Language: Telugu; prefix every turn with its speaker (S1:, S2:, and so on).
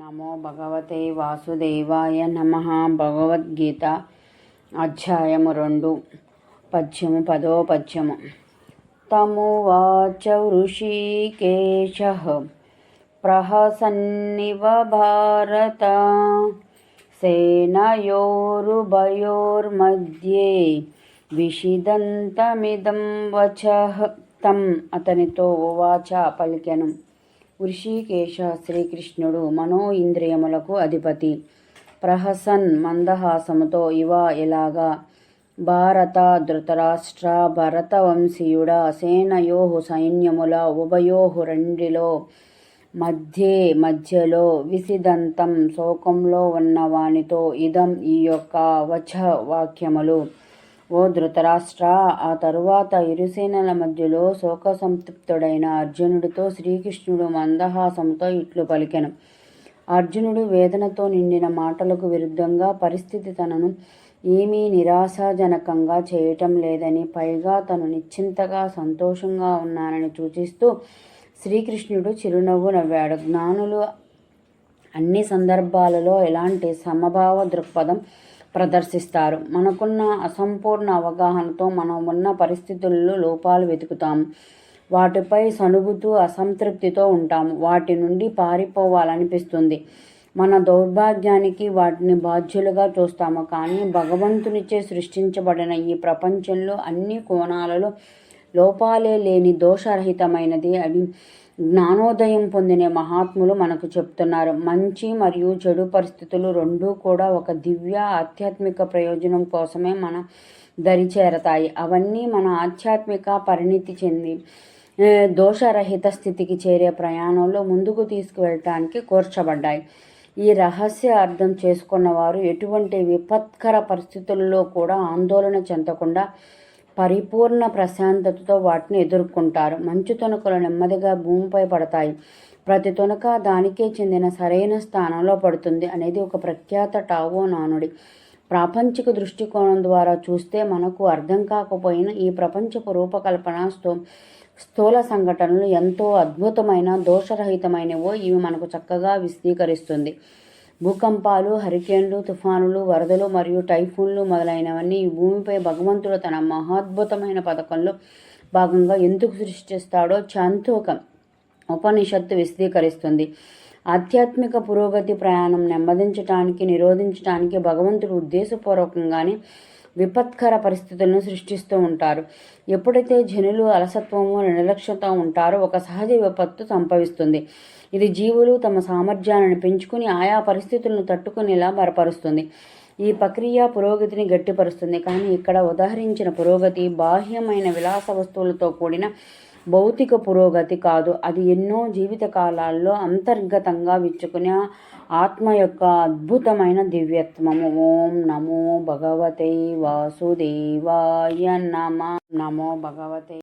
S1: నమో భగవతే వాసుదేవాయ నమ. భగవద్గీత అధ్యాయము రెండు. పద్యము పదో పద్యము. తమువాచ ఋషికేశ. ప్రహసన్నివ భారత. సేనయోరుభయోర్మధ్యే విషిదంతమిదం వచ. తం అతనితో ఉవాచ పలికెను. వృషికేశ శ్రీకృష్ణుడు మనో ఇంద్రియములకు అధిపతి. ప్రహసన్ మందహాసముతో ఇవ ఇలాగా భారత ధృతరాష్ట్ర భరతవంశీయుడ సేనయోహు సైన్యముల ఉభయోహు రెండిలో మధ్యే మధ్యలో విసిదంతం శోకంలో ఉన్నవానితో ఇదం ఈ యొక్క వచ వాక్యములు. ఓ ధృతరాష్ట్ర ఆ తరువాత ఇరుసేనల మధ్యలో శోకసంతృప్తుడైన అర్జునుడితో శ్రీకృష్ణుడు మందహాసంతో ఇట్లు పలికెను. అర్జునుడు వేదనతో నిండిన మాటలకు విరుద్ధంగా పరిస్థితి తనను ఏమీ నిరాశాజనకంగా చేయటం లేదని పైగా తను నిశ్చింతగా సంతోషంగా ఉన్నానని సూచిస్తూ శ్రీకృష్ణుడు చిరునవ్వు నవ్వాడు. జ్ఞానులు అన్ని సందర్భాలలో ఎలాంటి సమభావ దృక్పథం ప్రదర్శిస్తారు. మనకున్న అసంపూర్ణ అవగాహనతో మనం ఉన్న పరిస్థితుల్లో లోపాలు వెతుకుతాం. వాటిపై సనుగుతూ అసంతృప్తితో ఉంటాము వాటి నుండి పారిపోవాలనిపిస్తుంది. మన దౌర్భాగ్యానికి వాటిని బాధ్యులుగా చూస్తాము. కానీ భగవంతునిచే సృష్టించబడిన ఈ ప్రపంచంలో అన్ని కోణాలలో లోపాలే లేని దోషరహితమైనది అని జ్ఞానోదయం పొందిన మహాత్ములు మనకు చెప్తున్నారు. మంచి మరియు చెడు పరిస్థితులు రెండూ కూడా ఒక దివ్య ఆధ్యాత్మిక ప్రయోజనం కోసమే మన దరి చేరతాయి. అవన్నీ మన ఆధ్యాత్మిక పరిణితి చెంది దోషరహిత స్థితికి చేరే ప్రయాణంలో ముందుకు తీసుకువెళ్ళటానికి కూర్చబడ్డాయి. ఈ రహస్య అర్థం చేసుకున్న వారు ఎటువంటి విపత్కర పరిస్థితుల్లో కూడా ఆందోళన చెందకుండా పరిపూర్ణ ప్రశాంతతతో వాటిని ఎదుర్కొంటారు. మంచు తునకలు నెమ్మదిగా భూమిపై పడతాయి. ప్రతి తునక దానికే చెందిన సరైన స్థానంలో పడుతుంది అనేది ఒక ప్రఖ్యాత టావో నానుడి. ప్రాపంచిక దృష్టికోణం ద్వారా చూస్తే మనకు అర్థం కాకపోయిన ఈ ప్రపంచపు రూపకల్పన స్థూ స్థూల సంఘటనలు ఎంతో అద్భుతమైన దోషరహితమైనవో ఇవి మనకు చక్కగా విశదీకరిస్తుంది. భూకంపాలు హరికేన్లు తుఫానులు వరదలు మరియు టైఫూన్లు మొదలైనవన్నీ ఈ భూమిపై భగవంతుడు తన మహాద్భుతమైన పథకంలో భాగంగా ఎందుకు సృష్టిస్తాడో చాంతోక ఉపనిషత్తు విశదీకరిస్తుంది. ఆధ్యాత్మిక పురోగతి ప్రయాణం నెమ్మదించడానికి నిరోధించడానికి భగవంతుడు ఉద్దేశపూర్వకంగానే విపత్కర పరిస్థితులను సృష్టిస్తూ ఉంటారు. ఎప్పుడైతే జనులు అలసత్వము నిర్లక్ష్యత ఉంటారో ఒక సహజ విపత్తు సంభవిస్తుంది. ఇది జీవులు తమ సామర్థ్యాలను పెంచుకుని ఆయా పరిస్థితులను తట్టుకునేలా బలపరుస్తుంది. ఈ ప్రక్రియ పురోగతిని గట్టిపరుస్తుంది. కానీ ఇక్కడ ఉదాహరించిన పురోగతి బాహ్యమైన విలాస వస్తువులతో కూడిన భౌతిక పురోగతి కాదు. అది ఎన్నో జీవిత కాలాల్లో అంతర్గతంగా విచ్చుకునే ఆత్మ యొక్క అద్భుతమైన దివ్యత్వము. ఓం నమో భగవతే వాసుదేవాయ నమ. నమో భగవతే